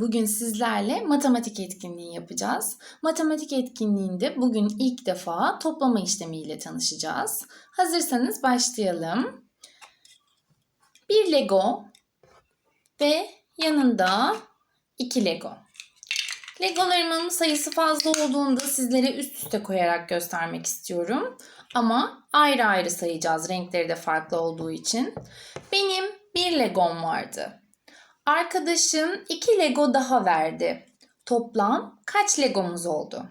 Bugün sizlerle matematik etkinliği yapacağız. Matematik etkinliğinde bugün ilk defa toplama işlemiyle tanışacağız. Hazırsanız başlayalım. Bir Lego ve yanında iki Lego. Legolarımın sayısı fazla olduğunda sizlere üst üste koyarak göstermek istiyorum. Ama ayrı ayrı sayacağız renkleri de farklı olduğu için. Benim bir Legom vardı. Arkadaşım iki Lego daha verdi. Toplam kaç Legomuz oldu?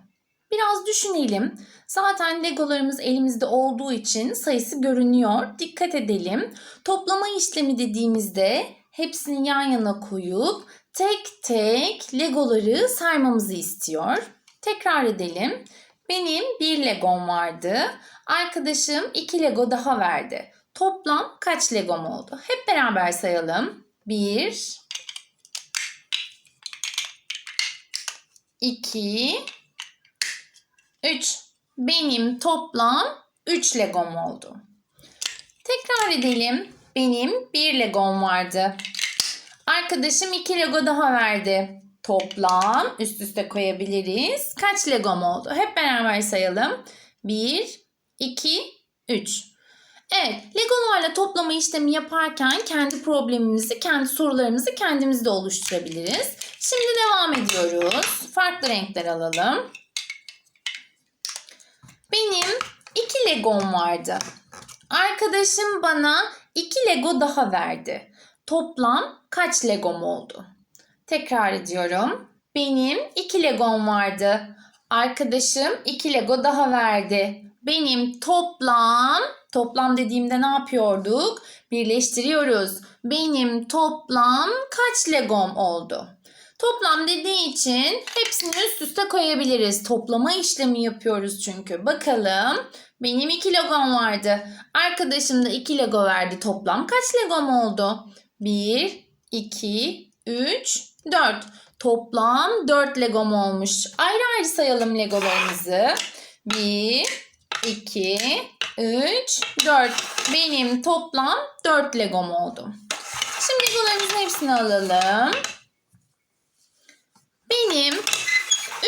Biraz düşünelim. Zaten Legolarımız elimizde olduğu için sayısı görünüyor. Dikkat edelim. Toplama işlemi dediğimizde hepsini yan yana koyup tek tek Legoları saymamızı istiyor. Tekrar edelim. Benim bir Legom vardı. Arkadaşım iki Lego daha verdi. Toplam kaç Legom oldu? Hep beraber sayalım. 1 2 3 Benim toplam 3 Legom oldu. Tekrar edelim. Benim 1 Legom vardı. Arkadaşım 2 Lego daha verdi. Toplam üst üste koyabiliriz. Kaç Legom oldu? Hep beraber sayalım. 1 2 3 Evet, Legolarla toplama işlemi yaparken kendi problemimizi, kendi sorularımızı kendimiz de oluşturabiliriz. Şimdi devam ediyoruz. Farklı renkler alalım. Benim iki Legom vardı. Arkadaşım bana iki Lego daha verdi. Toplam kaç Legom oldu? Tekrar ediyorum. Benim iki Legom vardı. Arkadaşım iki Lego daha verdi. Benim toplam, toplam dediğimde ne yapıyorduk? Birleştiriyoruz. Benim toplam kaç Legom oldu? Toplam dediği için hepsini üst üste koyabiliriz. Toplama işlemi yapıyoruz çünkü. Bakalım. Benim 2 Legom vardı. Arkadaşım da 2 Lego verdi. Toplam kaç Legom oldu? 1, 2, 3, 4. Toplam 4 Legom olmuş. Ayrı ayrı sayalım Legolarımızı. 1, 2, 3, 4. Benim toplam 4 Legom oldu. Şimdi Legolarımızın hepsini alalım. Benim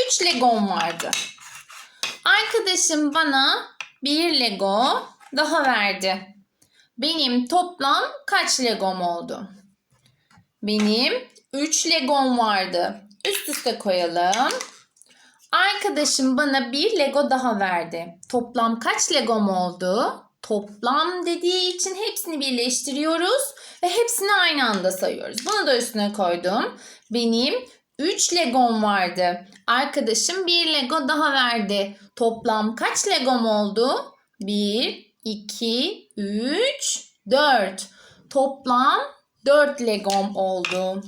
3 Legom vardı. Arkadaşım bana 1 Lego daha verdi. Benim toplam kaç Legom oldu? Benim 3 Legom vardı. Üst üste koyalım. Arkadaşım bana bir Lego daha verdi. Toplam kaç Legom oldu? Toplam dediği için hepsini birleştiriyoruz ve hepsini aynı anda sayıyoruz. Bunu da üstüne koydum. Benim 3 Legom vardı. Arkadaşım bir Lego daha verdi. Toplam kaç Legom oldu? 1, 2, 3, 4. Toplam 4 Legom oldu.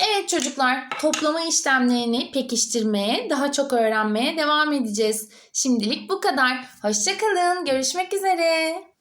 Evet çocuklar, toplama işlemlerini pekiştirmeye, daha çok öğrenmeye devam edeceğiz. Şimdilik bu kadar. Hoşçakalın, görüşmek üzere.